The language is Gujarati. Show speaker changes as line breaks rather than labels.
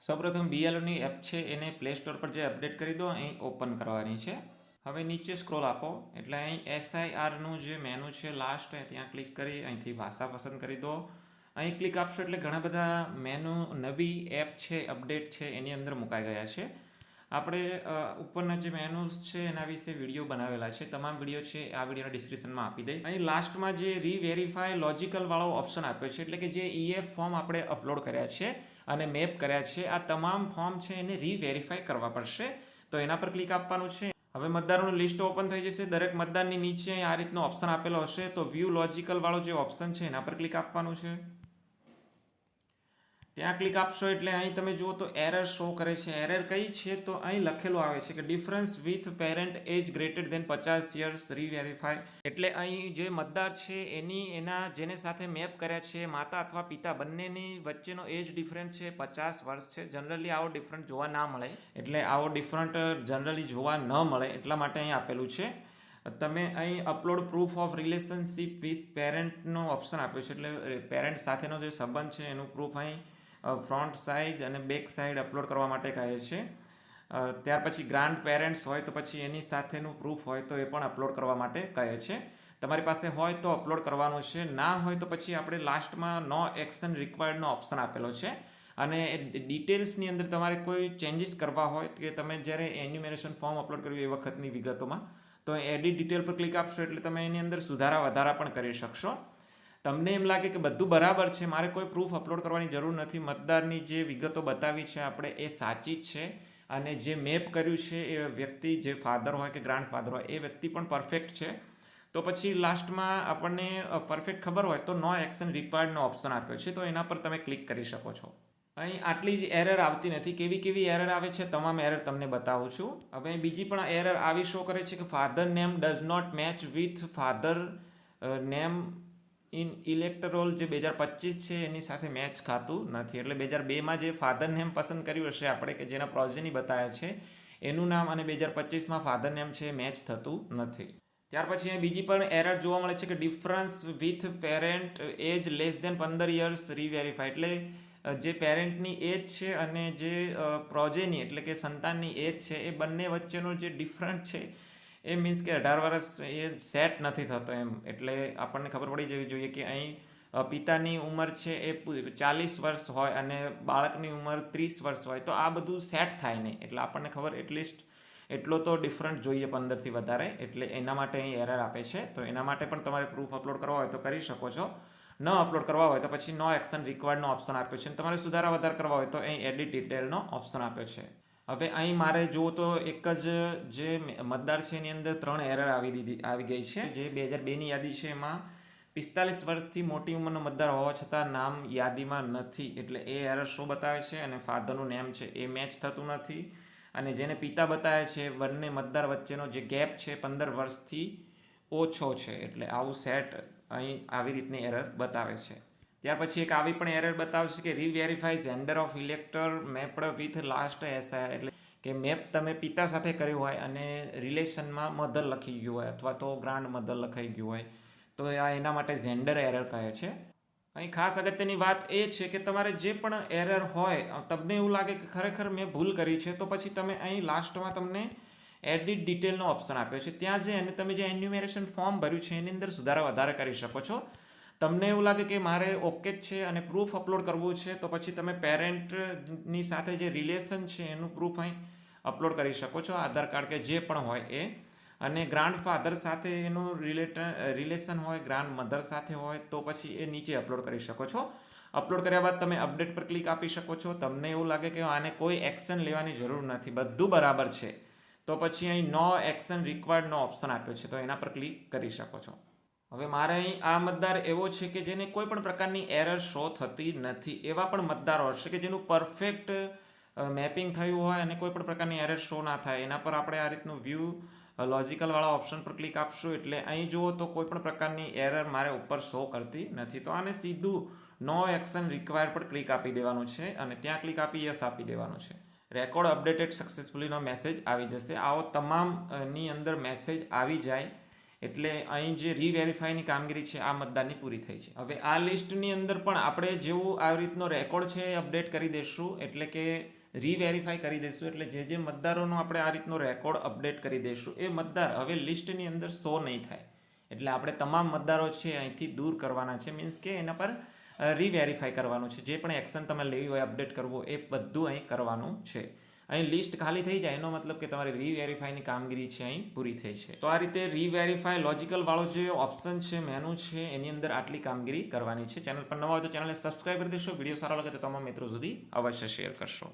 સૌપ્રથમ બીએલઓની એપ છે એને પ્લે સ્ટોર પર જે અપડેટ કરી દો, અહીં ઓપન કરવાની છે. હવે નીચે સ્ક્રોલ આપો. એટલે અહીં એસઆઈઆરનું જે મેનુ છે લાસ્ટ ત્યાં ક્લિક કરી, અહીંથી ભાષા પસંદ કરી દો. અહીં ક્લિક આપશો એટલે ઘણા બધા મેનુ નવી એપ છે અપડેટ છે, એની અંદર મુકાઈ ગયા છે. આપણે ઉપરના જે મેનુઝ છે, એના વિશે વીડિયો બનાવેલા છે. તમામ વીડિયો છે, આ વિડીયોના ડિસ્ક્રિપ્શનમાં આપી દઈશ. અહીં લાસ્ટમાં જે રીવેરીફાય લોજિકલ વાળો ઓપ્શન આપ્યો છે, એટલે કે જે ઈએફ ફોર્મ આપણે અપલોડ કર્યા છે અને મેપ કર્યા છે. આ તમામ ફોર્મ છે એને રીવેરીફાઈ કરવા પડશે. તો એના પર ક્લિક આપવાનું છે. હવે મતદારોનું લિસ્ટ ઓપન થઈ જશે. દરેક મતદારની નીચે આ રીતનો ઓપ્શન આપેલો હશે. તો વ્યૂ લોજિકલ વાળો જે ઓપ્શન છે એના પર ક્લિક આપવાનું છે. ત્યાં ક્લિક આપશો એટલે અહીં તમે જુઓ તો એરર શો કરે છે. એરર કઈ છે? તો અહીં લખેલું આવે છે કે difference with parent age greater than પચાસ યર્સ રીવેરીફાય એટલે અહીં જે મતદાર છે, એની, એના જેને સાથે મેપ કર્યા છે, માતા અથવા પિતા બંનેની વચ્ચેનો એજ ડિફરન્ટ છે, પચાસ વર્ષ છે. જનરલી આવો ડિફરન્ટ જોવા ના મળે. એટલે આવો ડિફરન્ટ જનરલી જોવા ન મળે એટલા માટે અહીં આપેલું છે. તમે અહીં upload proof of relationship with પેરેન્ટનો option આપ્યો છે. એટલે પેરેન્ટ સાથેનો જે સંબંધ છે, એનું પ્રૂફ અહીં ફ્રન્ટ સાઇડ અને બેક સાઇડ અપલોડ કરવા માટે કહે છે. ત્યાર પછી ગ્રાન્ડ પેરેન્ટ્સ હોય તો પછી એની સાથેનું પ્રૂફ હોય તો એ પણ અપલોડ કરવા માટે કહે છે. તમારી પાસે હોય તો અપલોડ કરવાનું છે, ના હોય તો પછી આપણે લાસ્ટમાં નો એક્શન રિક્વાયર્ડનો ઓપ્શન આપેલો છે. અને ડિટેલ્સની અંદર તમારે કોઈ ચેન્જીસ કરવા હોય કે તમે જ્યારે એન્યુમેરેશન ફોર્મ અપલોડ કર્યું એ વખતની વિગતોમાં, તો એડિટ ડિટેલ પર ક્લિક આપશો એટલે તમે એની અંદર સુધારા વધારા પણ કરી શકશો. તમને એમ લાગે કે બધું બરાબર છે? મારે કોઈ પ્રૂફ અપલોડ કરવાની જરૂર નથી. મતદારની જે વિગતો બતાવી છે આપણે એ સાચી જ છે. અને જે મેપ કર્યું છે એ વ્યક્તિ, જે ફાધર હોય કે ગ્રાન્ડ ફાધર હોય, એ વ્યક્તિ પણ પરફેક્ટ છે. તો પછી લાસ્ટમાં આપણને પરફેક્ટ ખબર હોય તો નો એક્શન રિક્વાયર્ડનો ઓપ્શન આપ્યો છે. તો એના પર તમે ક્લિક કરી શકો છો. અહીં આટલી જ એરર આવતી નથી. કેવી કેવી એરર આવે છે તમામ એરર તમને બતાવું છું. હવે બીજી પણ એરર આવી શો કરે છે કે father name does not match with father name in electoral જે બે હજાર પચીસ છે, એની સાથે મેચ ખાતું નથી. એટલે બે હજાર બેમાં જે ફાધર નેમ પસંદ કર્યું હશે આપણે, કે જેના પ્રોજેની બતાવ્યા છે, એનું નામ અને બે હજાર પચીસમાં ફાધર નેમ છે મેચ થતું નથી. ત્યાર પછી અહીંયા બીજી પણ એરર જોવા મળે છે કે difference with parent age less than પંદર યર્સ રીવેરીફાઈ એટલે જે પેરેન્ટની એજ છે અને જે પ્રોજેની એટલે કે સંતાનની એજ છે, એ બંને વચ્ચેનો જે ડિફરન્ટ છે એ મીન્સ કે અઢાર વર્ષ એ સેટ નથી થતો એમ. એટલે આપણને ખબર પડી જવી જોઈએ કે અહીં પિતાની ઉંમર છે એ ચાલીસ વર્ષ હોય અને બાળકની ઉંમર ત્રીસ વર્ષ હોય. તો આ બધું સેટ થાય નહીં. એટલે આપણને ખબર એટલીસ્ટ એટલો તો ડિફરન્ટ જોઈએ પંદરથી વધારે. એટલે એના માટે અહીં એરર આપે છે. તો એના માટે પણ તમારે પ્રૂફ અપલોડ કરવા હોય તો કરી શકો છો. ન અપલોડ કરવા હોય તો પછી નો એક્શન રિક્વાયર્ડનો ઓપ્શન આપ્યો છે. તમારે સુધારા વધાર કરવા હોય તો અહીં એડિટ ડિટેલનો ઓપ્શન આપ્યો છે. હવે અહીં મારે જુઓ તો એક જ જે મતદાર છે એની અંદર ત્રણ એરર આવી દીધી, આવી ગઈ છે. જે બે હજાર બેની યાદી છે એમાં પિસ્તાલીસ વર્ષથી મોટી ઉંમરનો મતદાર હોવા છતાં નામ યાદીમાં નથી. એટલે એ એરર શું બતાવે છે અને ફાધરનું નેમ છે એ મેચ થતું નથી. અને જેને પિતા બતાવે છે, બંને મતદાર વચ્ચેનો જે ગેપ છે પંદર વર્ષથી ઓછો છે. એટલે આવું સેટ અહીં આવી રીતની એરર બતાવે છે. ત્યાર પછી એક આવી પણ એરર બતાવશે કે reverify gender of elector mapped with last SR એટલે કે મેપ તમે પિતા સાથે કર્યું હોય અને રિલેશનમાં મધર લખી ગયું હોય અથવા તો ગ્રાન્ડ મધર લખાઈ ગયું હોય, તો આ એના માટે જેન્ડર એરર કહે છે. અહીં ખાસ અગત્યની વાત એ છે કે તમારે જે પણ એરર હોય તમને એવું લાગે કે ખરેખર મેં ભૂલ કરી છે, તો પછી તમે અહીં લાસ્ટમાં તમને એડિટ ડિટેલનો ઓપ્શન આપ્યો છે. ત્યાં જે અને તમે જે એન્યુમેરેશન ફોર્મ ભર્યું છે, એની અંદર સુધારા વધારે કરી શકો છો. તમને એવું લાગે કે મારે ઓકે જ છે અને પ્રૂફ અપલોડ કરવું છે, તો પછી તમે પેરેન્ટની સાથે જે રિલેશન છે એનું પ્રૂફ અહીં અપલોડ કરી શકો છો, આધાર કાર્ડ કે જે પણ હોય એ. અને ગ્રાન્ડ ફાધર સાથે એનું રિલેટ રિલેશન હોય ગ્રાન્ડ મધર સાથે હોય, તો પછી એ નીચે અપલોડ કરી શકો છો. અપલોડ કર્યા બાદ તમે અપડેટ પર ક્લિક આપી શકો છો. તમને એવું લાગે કે આને કોઈ એક્શન લેવાની જરૂર નથી, બધું બરાબર છે. તો પછી અહીં નો એક્શન રિક્વાયર્ડનો ઓપ્શન આપ્યો છે, તો એના પર ક્લિક કરી શકો છો. હવે મારે અહીં આ મતદાર એવો છે કે જેને કોઈ પણ પ્રકારની એરર શો થતી નથી. એવા પણ મતદારો હશે કે જેનું પરફેક્ટ મેપિંગ થયું હોય અને કોઈ પણ પ્રકારની એરર શો ના થાય. એના પર આપણે આ રીતનું વ્યૂ લોજિકલવાળા ઓપ્શન પર ક્લિક આપશું. એટલે અહીં જુઓ તો કોઈ પણ પ્રકારની એરર મારે ઉપર શો કરતી નથી. તો આને સીધું નો એક્શન રિક્વાયર્ડ પર ક્લિક આપી દેવાનું છે અને ત્યાં ક્લિક આપી યસ આપી દેવાનું છે. રેકોર્ડ અપડેટેડ સક્સેસફુલીનો મેસેજ આવી જશે. આવો તમામની અંદર મેસેજ આવી જાય. એટલે અહીં જે રીવેરીફાઈની કામગીરી છે, આ મતદારની પૂરી થઈ છે. હવે આ લિસ્ટની અંદર પણ આપણે જેવું આવી રીતનો રેકોર્ડ છે અપડેટ કરી દઈશું એટલે કે રીવેરીફાઈ કરી દઈશું એટલે જે જે મતદારોનો આપણે આ રીતનો રેકોર્ડ અપડેટ કરી દઈશું એ મતદાર હવે લિસ્ટની અંદર શો નહીં થાય. એટલે આપણે તમામ મતદારો છે અહીંથી દૂર કરવાના છે મીન્સ કે એના પર રીવેરીફાઈ કરવાનું છે. જે પણ એક્શન તમે લેવી હોય અપડેટ કરવું, એ બધું અહીં કરવાનું છે. અહીં લિસ્ટ ખાલી થઈ જાય, એનો મતલબ કે તમારી રીવેરીફાઈની કામગીરી છે અહીં પૂરી થઈ છે. તો આ રીતે રીવેરીફાઈ લોજિકલ વાળો જે ઓપ્શન છે મેનુ છે, એની અંદર આટલી કામગીરી કરવાની છે. ચેનલ પર નવા હોય તો ચેનલને સબસ્ક્રાઈબ કરી દેશો. વીડિયો સારો લાગે તો તમામ મિત્રો સુધી અવશ્ય શેર કરશો.